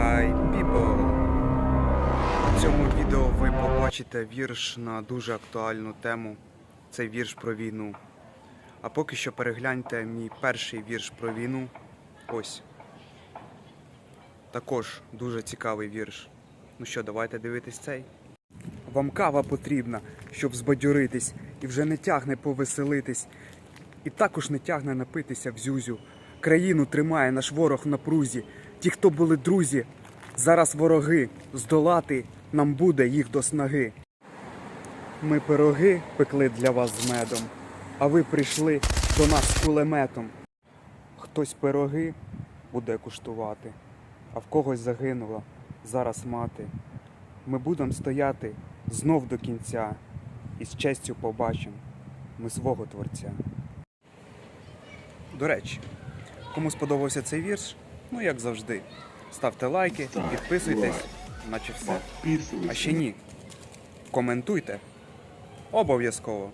Hi people! В цьому відео ви побачите вірш на дуже актуальну тему. Це вірш про війну. А поки що перегляньте мій перший вірш про війну. Ось. Також дуже цікавий вірш. Ну що, давайте дивитись цей. Вам кава потрібна, щоб збадьоритись, і вже не тягне повеселитись, і також не тягне напитися в зюзю. Країну тримає наш ворог в напрузі. Ті, хто були друзі, зараз вороги. Здолати нам буде їх до снаги. Ми пироги пекли для вас з медом, а ви прийшли до нас з кулеметом. Хтось пироги буде куштувати, а в когось загинула зараз мати. Ми будемо стояти знов до кінця і з честю побачимо ми свого творця. До речі, кому сподобався цей вірш, ну як завжди, ставте лайки, підписуйтесь, наче все. А ще ні. Коментуйте. Обов'язково.